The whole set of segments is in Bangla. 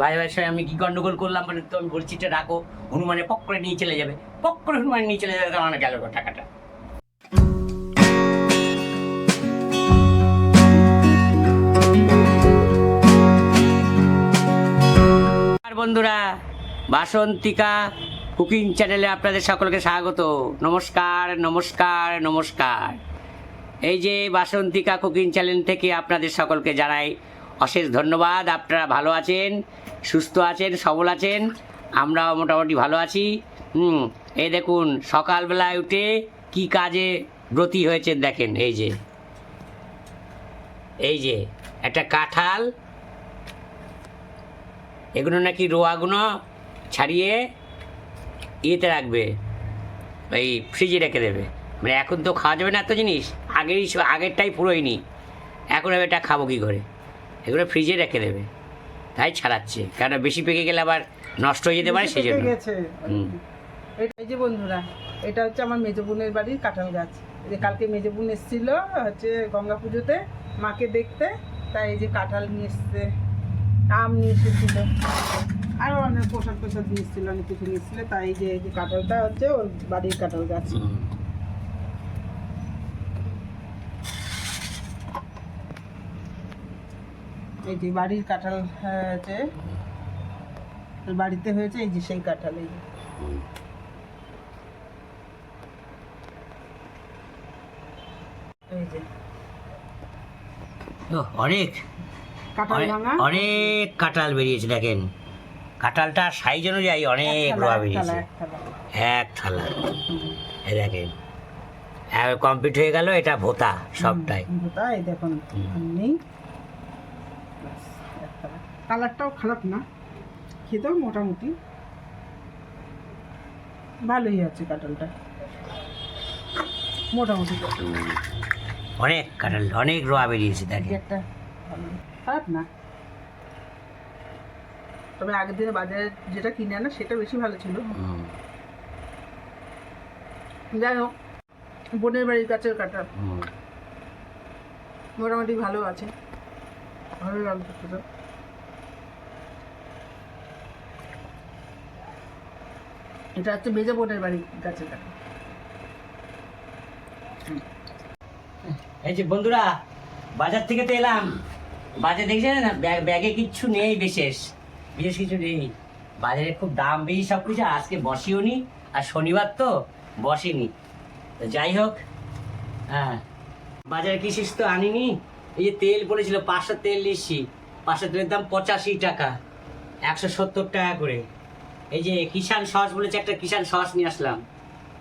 ভাই ভাইয়ের সঙ্গে আমি কি গন্ডগোল করলাম মানে তো আমি বলছি এটা রাখো। হনুমানে পক করে নিয়ে চলে যাবে। পক হনুমান নিয়ে চলে যাবে আমার গেল টাকাটা। বন্ধুরা, বাসন্তিকা কুকিং চ্যানেলে আপনাদের সকলকে স্বাগত। নমস্কার নমস্কার নমস্কার। এই যে বাসন্তিকা কুকিং চ্যানেল থেকে আপনাদের সকলকে জানাই অশেষ ধন্যবাদ। আপনারা ভালো আছেন, সুস্থ আছেন, সবল আছেন। আমরাও মোটামুটি ভালো আছি। হুম, এই দেখুন, সকালবেলায় উঠে কি কাজে ব্রতী হয়েছেন দেখেন, এই যে। এই যে, একটা কাঁঠাল, এগুলো নাকি রোয়াগুলো ছাড়িয়ে ইয়েতে রাখবে ওই ফ্রিজে রেখে দেবে। মানে এখন তো খাওয়া যাবে না এত জিনিস আগেরই আগেরটাই পুরোই নি। এখন আমি এটা খাব কী করে? এগুলো ফ্রিজে রেখে দেবে। তাই ছাড়াচ্ছে। কারণ বেশি পেকে গেলে আবার নষ্ট হয়ে যেতে পারে সেই জন্য এই যে বন্ধুরা এটা হচ্ছে আমার মেজো বোনের বাড়ির কাঁঠাল গাছ। এই যে কালকে মেজো বোন এসেছিল হচ্ছে গঙ্গা পুজোতে মাকে দেখতে তাই এই যে কাঁঠাল নিয়ে এসছে আম নিয়ে এসেছিল। আরও অনেক প্রসাদ প্রসাদ নিয়ে এসেছিল অনেক কিছু নিয়ে এসেছিল তাই যে এই যে কাঁঠালটা হচ্ছে ওর বাড়ির কাঁঠাল গাছ। এই যে বাড়ির কাঁঠাল হচ্ছে ওর বাড়িতে হয়েছে এই যে সেই কাঁঠাল এই যে। এই অনেক। কাঁঠাল অনেক- কাঁঠাল বেরিয়েছে দেখেন। কাঁঠালটা সাইজ অনুযায়ী অনেক রোয়া বেরিয়েছে। এক থালা। থালা দেখেন। কমপ্লিট হয়ে গেল এটা ভোতা সবটাই। ভোতা তাই দেখুন একটা। কালারটাও খারাপ না। খেতেও মোটামুটি ভালোই আছে কাঁঠালটা। মোটামুটি। অনেক কাঁঠাল অনেক রোয়া বেরিয়েছে দেখেন। একটা খারাপ না। তবে আগের দিনে বাজারে যেটা কিনে আনা সেটা বেশি ভালো ছিল। যাই হোক বোনের বাড়ির কাছের কাঁঠাল। হুম। মোটামুটি ভালো আছে। ভালো লাগছে খেতে। এটা হচ্ছে বোনের বাড়ির কাছে কাঁঠাল এই যে বন্ধুরা, বাজার থেকে তো এলাম। বাজারে দেখছেন না? ব্যাগ- কিচ্ছু নেই বিশেষ। বিশেষ কিছু নেই। বাজারে খুব দাম বেশি সব কিছু আজকে বসিও নি, আর শনিবার তো বসেনি। তো যাই হোক হ্যাঁ। বাজারে কি শিস তো আনিনি? এই যে তেল পড়েছিল পাঁচশো তেল নিচ্ছি পাঁচশো তেলের দাম পঁচাশি টাকা, একশো সত্তর টাকা করে। এই যে কিষান সস বলেছে, একটা কিষান সস নিয়ে আসলাম।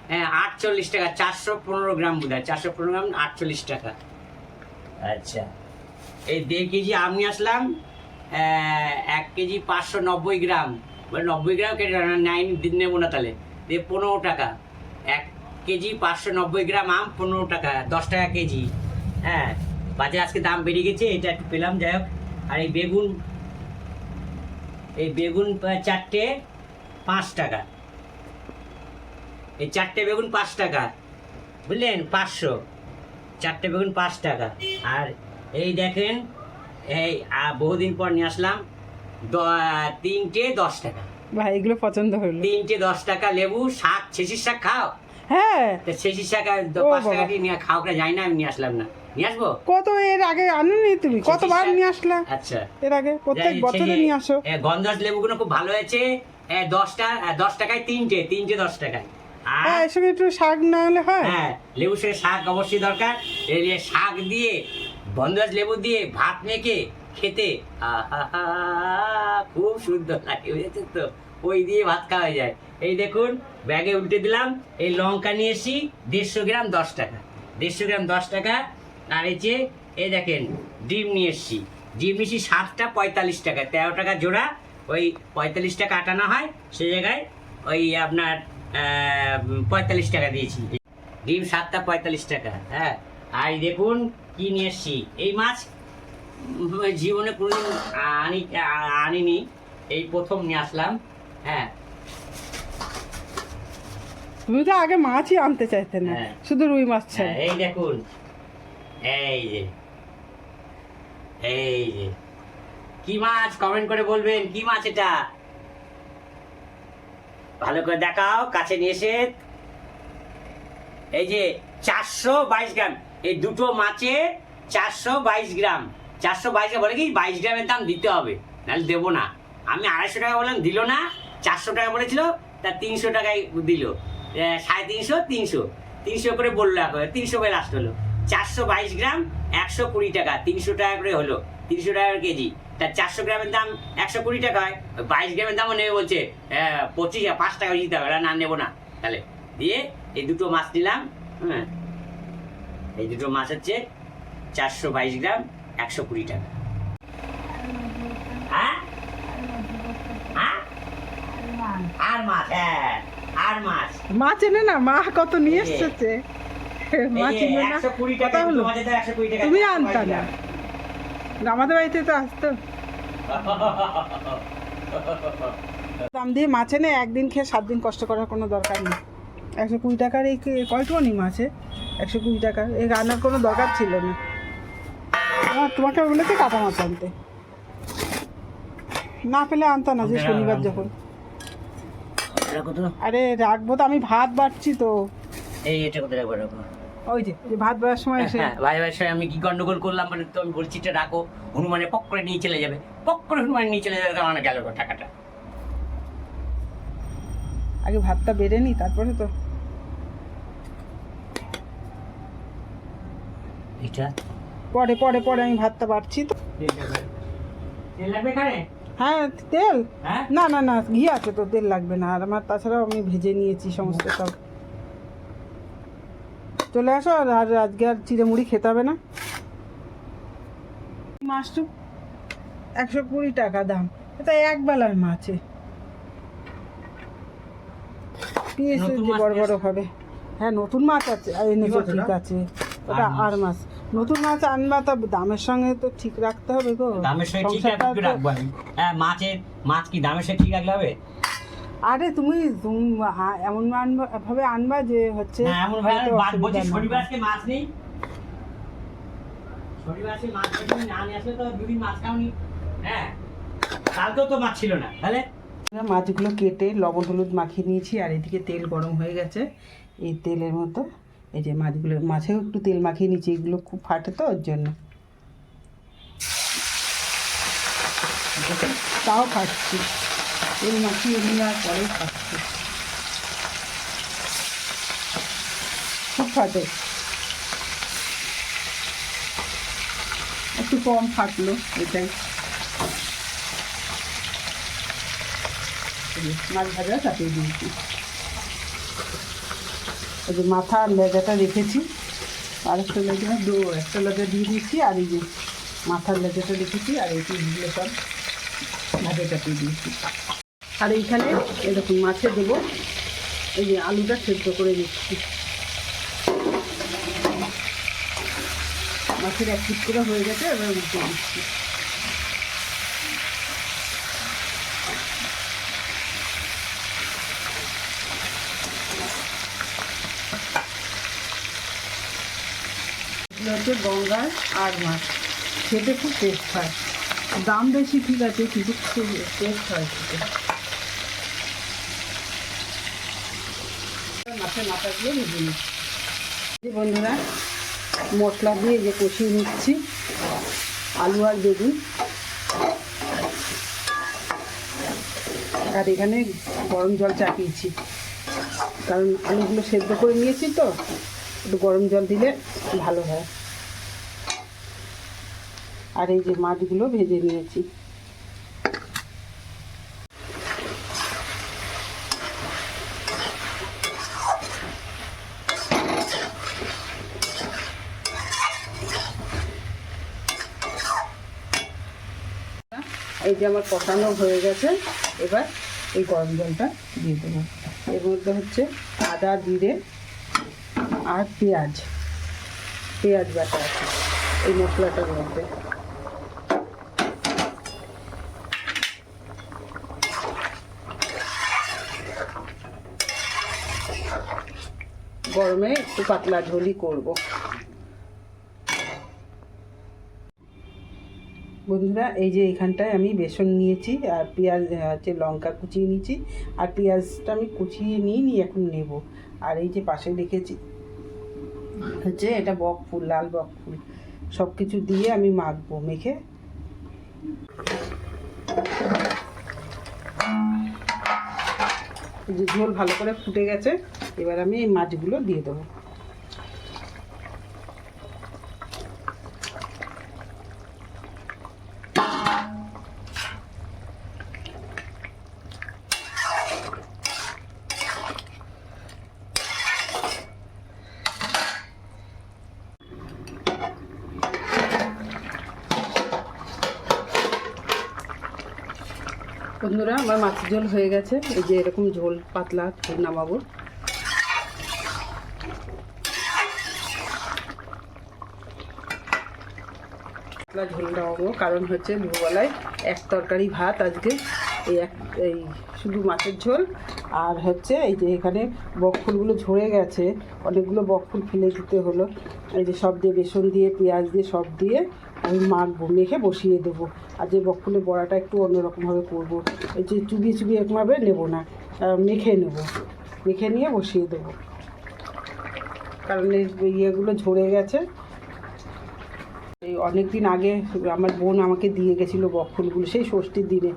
হ্যাঁ আটচল্লিশ টাকা, চারশো পনেরো গ্রাম বোধ হয়, চারশো পনেরো গ্রাম, আটচল্লিশ টাকা। আচ্ছা এই দেড় কেজি আম নিয়ে আসলাম এক কেজি পাঁচশো নব্বই গ্রাম। মানে নব্বই গ্রাম কেটে নাইন দিন নেব না তাহলে। দিয়ে পনেরো টাকা। এক কেজি পাঁচশো নব্বই গ্রাম আম, পনেরো টাকা, দশ টাকা কেজি। হ্যাঁ বাজারে আজকে দাম বেড়ে গেছে এটা একটু পেলাম যাই হোক। আর এই বেগুন এই বেগুন চারটে পাঁচ টাকা। এই চারটে বেগুন পাঁচ টাকা বুঝলেন? পাঁচশো। চারটে বেগুন পাঁচ টাকা। আর এই দেখেন এই বহুদিন পর নিয়ে আসলাম দ- তিনটে দশ টাকা। ভাই এগুলো পছন্দ হলো। তিনটে দশ টাকা লেবু শাক ছেঁচির শাক খাও। হ্যাঁ। শাক আর পাঁচ টাকা দিয়ে নিয়ে খাও যাই না আমি নিয়ে আসলাম না। নিয়ে আসব? কত এর আগে আনোনি তুমি? কতবার নিয়ে আসলা? আচ্ছা। এর আগে প্রত্যেক বছরে নিয়ে আসো। গন্ধরাজ লেবুগুলো খুব ভালো হয়েছে। দশটা দশ টাকায় তিনটে তিনটে দশ টাকায়। হ্যাঁ এর সঙ্গে একটু শাক না হলে হয়। হ্যাঁ লেবু সঙ্গে শাক অবশ্যই দরকার। এই শাক দিয়ে বন্ধরাজ লেবু দিয়ে ভাত মেখে খেতে আহা খুব সুন্দর লাগে বুঝেছেন তো? ওই দিয়ে ভাত খাওয়া যায়। এই দেখুন, ব্যাগে উল্টে দিলাম, এই লঙ্কা নিয়ে এসি দেড়শো গ্রাম দশ টাকা। দেড়শো গ্রাম দশ টাকা, আর এই যে, এই দেখেন, ডিম নিয়ে এসছি। ডিম নিয়েছি সাতটা পঁয়তাল্লিশ টাকা, তেরো টাকা জোড়া। ওই পঁয়তাল্লিশ টাকা আটানো হয়, সে জায়গায় ওই আপনার পঁয়তাল্লিশ টাকা দিয়েছি। ডিম সাতটা পঁয়তাল্লিশ টাকা হ্যাঁ। আর দেখুন, কি নিয়ে এসছি? এই মাছ জীবনে কোনোদিন আনি আনিনি। এই প্রথম নিয়ে আসলাম। হ্যাঁ। তুমি তো আগে মাছই আনতে চাইতে না হ্যাঁ। শুধু রুই মাছ হ্যাঁ, ছাড়া। এই দেখুন। এই যে। এই যে। কি মাছ? কমেন্ট করে বলবেন কি মাছ এটা? ভালো করে দেখাও কাছে নিয়ে এসে। এই যে চারশো বাইশ গ্রাম। এই দুটো মাছে চারশো বাইশ গ্রাম। চারশো বাইশ বলে কি? বাইশ গ্রামের দাম দিতে হবে। নাহলে দেবো না। আমি আড়াইশো টাকা বললাম দিল না। চারশো টাকা বলেছিল, তা তিনশো টাকায় দিল। সাড়ে তিনশো তিনশো। তিনশো করে বলল এখন, তিনশো করে লাস্ট হলো। চারশো বাইশ গ্রাম, একশো কুড়ি টাকা, তিনশো টাকা করে হলো, তিনশো টাকা কেজি। তা চারশো গ্রামের দাম একশো কুড়ি টাকা হয়। বাইশ গ্রামের দামও নেবে বলছে পঁচিশ পাঁচ টাকা দিতে হবে না নেব না। তাহলে দিয়ে এই দুটো মাছ নিলাম হ্যাঁ। এই দুটো মাছ হচ্ছে চারশো বাইশ গ্রাম, একশো কুড়ি টাকা হ্যাঁ হ্যাঁ? আর মাছ। হ্যাঁ আর মাছ। মাছ এনে না মা কত নিয়ে এসেছে। মাছ এনে না 120 কত টাকা হলো? দুটো মাছের দাম 120 টাকা, তুমি 122 আনতা না। আমাদের বাড়িতে তো আসতো। দাম দিয়ে মাছ এনে একদিন খেয়ে সাত দিন কষ্ট করার কোনো দরকার নেই। একশো কুড়ি টাকার এই কে- কয়টুকুনি মাছে একশো কুড়ি টাকার। এই রান্নার কোনো দরকার ছিল না। তোমাকে বলেছে কাটা মাছ আনতে। না পেলে আনতা না যে শনিবার যখন? আরে রাখব তো আমি ভাত বাড়ছি তো। এই এটা কোথায় রাখব রাখব ওই যে ভাত বাড়ার সময় এসে হ্যাঁ ভাই ভাই আমি কি গন্ডগোল করলাম মানে তো আমি বলছি এটা রাখো হনুমানে পক করে নিয়ে চলে যাবে। পক করে হনুমান নিয়ে চলে যাবে কারণ গেল গো টাকাটা। আগে ভাতটা বেড়ে নি তারপরে তো এটা পরে পরে পরে আমি ভাতটা বাড়ছি তো। তেল লাগবে এখানে? হ্যাঁ তেল? হ্যাঁ? না না না ঘি আছে তো তেল লাগবে না। আর আমার তাছাড়াও আমি ভেজে নিয়েছি সমস্ত সব। চলে আসো আর আজকে আর চিড়ে মুড়ি খেতে হবে না। একশো কুড়ি টাকা দাম। এটা এক বেলার মাছে পিস বড় বড় হবে। হ্যাঁ নতুন মাছ আছে এনেছো ঠিক আছে। ওটা আর মাছ। নতুন মাছ আনবা তো দামের সঙ্গে তো ঠিক রাখতে হবে গো। দামের সঙ্গে ঠিক সংসারটা রাখব রাখব আমি। হ্যাঁ মাছের মাছ কি দামের সঙ্গে ঠিক রাখলে হবে? আরে তুমি তুম- আ- এমন আনবা ভাবে আনবা যে হচ্ছে হ্যাঁ এমন ভাই বাদ বলছি শনিবার আজকে মাছ নেই? শনিবার আজকে মাছ না নিয়ে আসলে তো দুদিন মাছ খাওনি। হ্যাঁ কালকেও তো মাছ ছিল না। তাহলে? মাছগুলো কেটে লবণ হলুদ মাখিয়ে নিয়েছি আর এদিকে তেল গরম হয়ে গেছে। এই তেলের মতো এই যে মাছগুলো, মাছেও একটু তেল মাখিয়ে নিয়েছি, এগুলো খুব ফাটে তো ওর জন্য। তাও খাচ্ছি তেল মাখিয়ে নেওয়ার পরে খাচ্ছি খুব ফাটে। একটু কম ফাটলো এটাই। মাছ ভাজা চাপিয়ে দিয়েছি। এই যে মাথা লেজাটা রেখেছি। আর একটা লেজা দু, একটা লেজা দিয়ে দিয়েছি, আর এই যে মাথার লেজাটা রেখেছি, আর এই পিসগুলো সব ভাজা চাপিয়ে দিয়েছি। আর এইখানে এরকম মাছে দেবো, এই যে আলুটা সেদ্ধ করে দিচ্ছি মাছের এক পিস করে হয়ে গেছে, এবার উঠে দিচ্ছি। এগুলো হচ্ছে গঙ্গার আর মাছ। খেতে খুব টেস্ট হয়। দাম বেশি ঠিক আছে, কিন্তু খুব টেস্ট হয় খেতে। মাছের মাথাগুলো ভেজে নিচ্ছি বন্ধুরা, মশলা দিয়ে যে কষিয়ে নিচ্ছি, আলু আর বেগুন। আর এখানে গরম জল চাপিয়েছি। কারণ আলুগুলো সেদ্ধ করে নিয়েছি তো একটু গরম জল দিলে ভালো হয়। আর এই যে মাছগুলো ভেজে নিয়েছি। এই যে আমার কষানো হয়ে গেছে, এবার এই গরম জলটা দিয়ে দেবো। এর মধ্যে হচ্ছে আদা, জিরে আর পেঁয়াজ পেঁয়াজ বাটা আছে, এই মশলাটার মধ্যে। গরমে একটু পাতলা ঝোলই করব। বন্ধুরা, এই যে এখানটায় আমি বেসন নিয়েছি আর পেঁয়াজ হচ্ছে লঙ্কা কুচিয়ে নিয়েছি। আর পেঁয়াজটা আমি কুচিয়ে নিয়ে নিয়ে এখন নেব। আর এই যে পাশে রেখেছি হচ্ছে এটা বক ফুল, লাল বক ফুল। সব কিছু দিয়ে আমি মাখবো, মেখে। ঝোল ভালো করে ফুটে গেছে, এবার আমি এই মাছগুলো দিয়ে দেবো। বন্ধুরা, আমার মাছের ঝোল হয়ে গেছে। এই যে এরকম ঝোল পাতলা ঝোল নামাবো পাতলা ঝোল নামাবো কারণ হচ্ছে দুবেলায় এক তরকারি ভাত আজকে। এই এক, এই শুধু মাছের ঝোল আর হচ্ছে এই যে এখানে বকফুলগুলো ঝরে গেছে, অনেকগুলো বকফুল ফেলে দিতে হলো। এই যে সব দিয়ে বেসন দিয়ে, পেঁয়াজ দিয়ে সব দিয়ে আমি মাখবো, মেখে বসিয়ে দেবো। আর যে বকফুলের বড়াটা একটু অন্যরকমভাবে করব। এই যে চুবিয়ে চুবিয়ে একভাবে নেব না মেখে নেব, মেখে নিয়ে বসিয়ে দেবো। কারণ এই ইয়েগুলো ঝরে গেছে এই অনেক দিন আগে আমার বোন আমাকে দিয়ে গেছিল বকফুলগুলো সেই ষষ্ঠীর দিনে।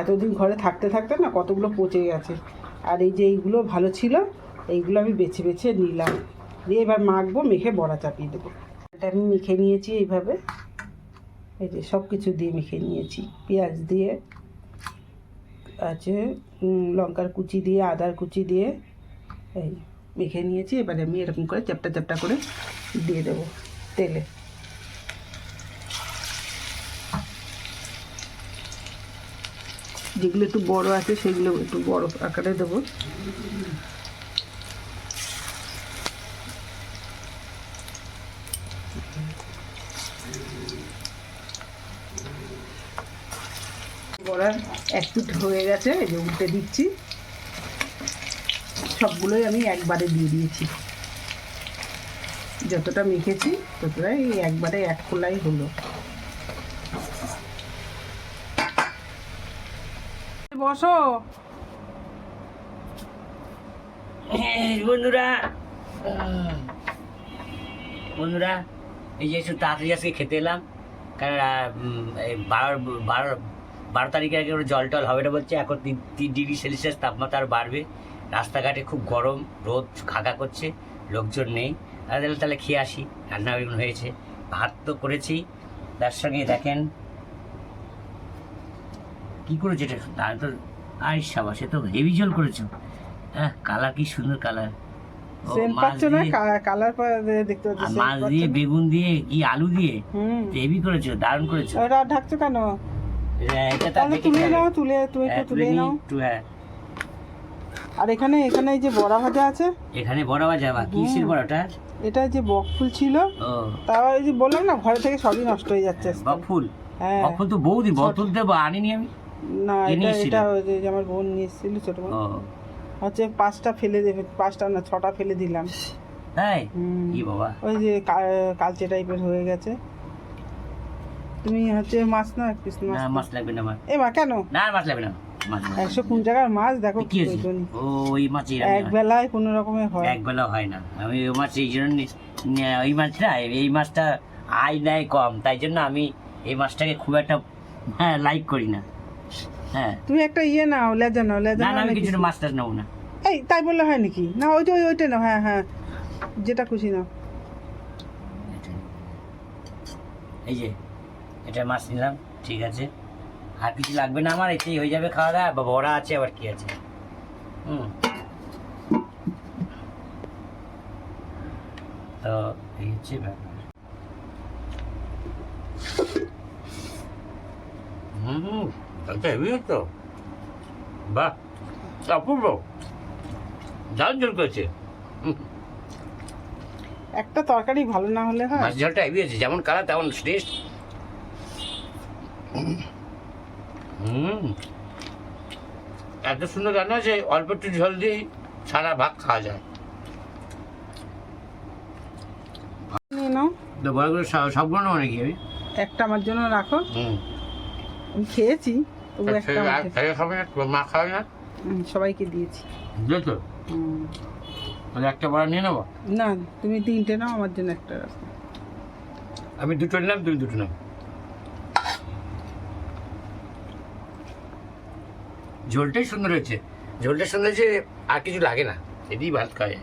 এতদিন ঘরে থাকতে থাকতে না কতগুলো পচে গেছে। আর এই যে এইগুলো ভালো ছিল, এইগুলো আমি বেছে বেছে নিলাম। দিয়ে এবার মাখবো, মেখে বড়া চাপিয়ে দেবো। এটা আমি মেখে নিয়েছি এইভাবে। এই যে সব কিছু দিয়ে মেখে নিয়েছি। পেঁয়াজ দিয়ে, আছে লঙ্কার কুচি দিয়ে, আদার কুচি দিয়ে এই মেখে নিয়েছি। এবারে আমি এরকম করে চ্যাপটা চ্যাপটা করে দিয়ে দেবো তেলে। যেগুলো একটু বড় আছে, সেগুলো একটু বড় আকারে দেবো। বড়ার এক পিঠ হয়ে গেছে, এই যে উল্টে দিচ্ছি। সবগুলোই আমি একবারে দিয়ে দিয়েছি। যতটা মেখেছি, ততটাই একবারে এক খোলাই হলো। বসো। বন্ধুরা বন্ধুরা, এই যে একটু তাড়াতাড়ি আজকে খেতে এলাম কারণ বারো বারো বারো তারিখে আগে জল টল হবে না বলছে, এখন তিন তিন ডিগ্রি সেলসিয়াস তাপমাত্রা আরও বাড়বে। রাস্তাঘাটে খুব গরম, রোদ খাকা করছে, লোকজন নেই। আর তাহলে তাহলে খেয়ে আসি রান্না হয়েছে। ভাত তো করেছি, তার সঙ্গে দেখেন কি করেছে এটা তার তো আই সাবা সে তো হেভি জল করেছ। হ্যাঁ কালার কি সুন্দর কালার। সেন্ট না? কালার দেখতে পাচ্ছি মাছ দিয়ে বেগুন দিয়ে কি আলু দিয়ে? হুম। হেভি করেছ দারুণ করেছ। ওটা ঢাকছো কেন? হ্যাঁ, দেখে তুলে নাও তুলে তুমি হ্যাঁ, তুলে নাও। হ্যাঁ। আর এখানে এখানে এই যে বড়া ভাজা আছে? এখানে বড় বাজা বা কিসের বড়টা? এটা যে বক ফুল ছিল তাও এই যে বললাম না ঘরে থেকে সবই নষ্ট হয়ে যাচ্ছে। বকফুল হ্যাঁ। বকফুল তো বৌদি বোতল দেবো আনিনি আমি। না এটা এটা যে আমার বোন নিয়ে এসেছিল ছোট বোন হচ্ছে পাঁচটা ফেলে দেবে পাঁচটা না ছটা ফেলে দিলাম। তাই। কি বাবা? ওই যে কালচে টাইপের হয়ে গেছে। তুমি হচ্ছে মাছ না এক পিস না মাছ? মাছ লাগবে না আমার। এ মা কেন? না মাছ লাগবে না। মাছ। একশো কোন জায়গার মাছ দেখো কি ওই মাছ এক বেলায় কোনো রকমের হয়। এক বেলা হয় না। আমি ওই মাছ এই জন্য ওই মাছটা এই মাছটা আয় নেয় কম। তাই জন্য আমি এই মাছটাকে খুব একটা হ্যাঁ লাইক করি না। হ্যাঁ। তুমি একটা ইয়ে নাও লেজা নাও লেজা না না নাও আমি নাকি? কিছু মাছ টাছ নেব না। এই তাই বললে হয় নাকি? না ওইটা ওই ওইটা নাও হ্যাঁ হ্যাঁ। যেটা খুশি নাও। এই যে এটা মাছ নিলাম ঠিক আছে। আর কিছু লাগবে না আমার এতেই হয়ে যাবে খাওয়া দাওয়া। বা বড়া আছে আবার কি আছে? হুম। তো এই হচ্ছে ব্যাপার। হুম। তাহলে হেভি তো। বাহ অপূর্ব। দারুণ করেছে। একটা তরকারি ভালো না হলে হয়। মাছ ঝালটা হেভি আছে যেমন কালার তেমন টেস্ট হুম। এত সুন্দর রান্না আছে অল্প একটু ঝোল দিয়েই সারা ভাত খাওয়া যায়। বড় করে সব- সবগুলো নাকি আমি? একটা আমার জন্য রাখো। হুম। আমি খেয়েছি। সবাইকে দিয়েছি। একটা বড় নিয়ে নেব? না তুমি তিনটে নাও আমার জন্য একটা রাখো। আমি দুটো নিলাম তুমি দুটো নাও। ঝোলটাই সুন্দর হয়েছে। ঝোলটা সুন্দর হয়েছে আর কিছু লাগে না। এদিই ভাত খায়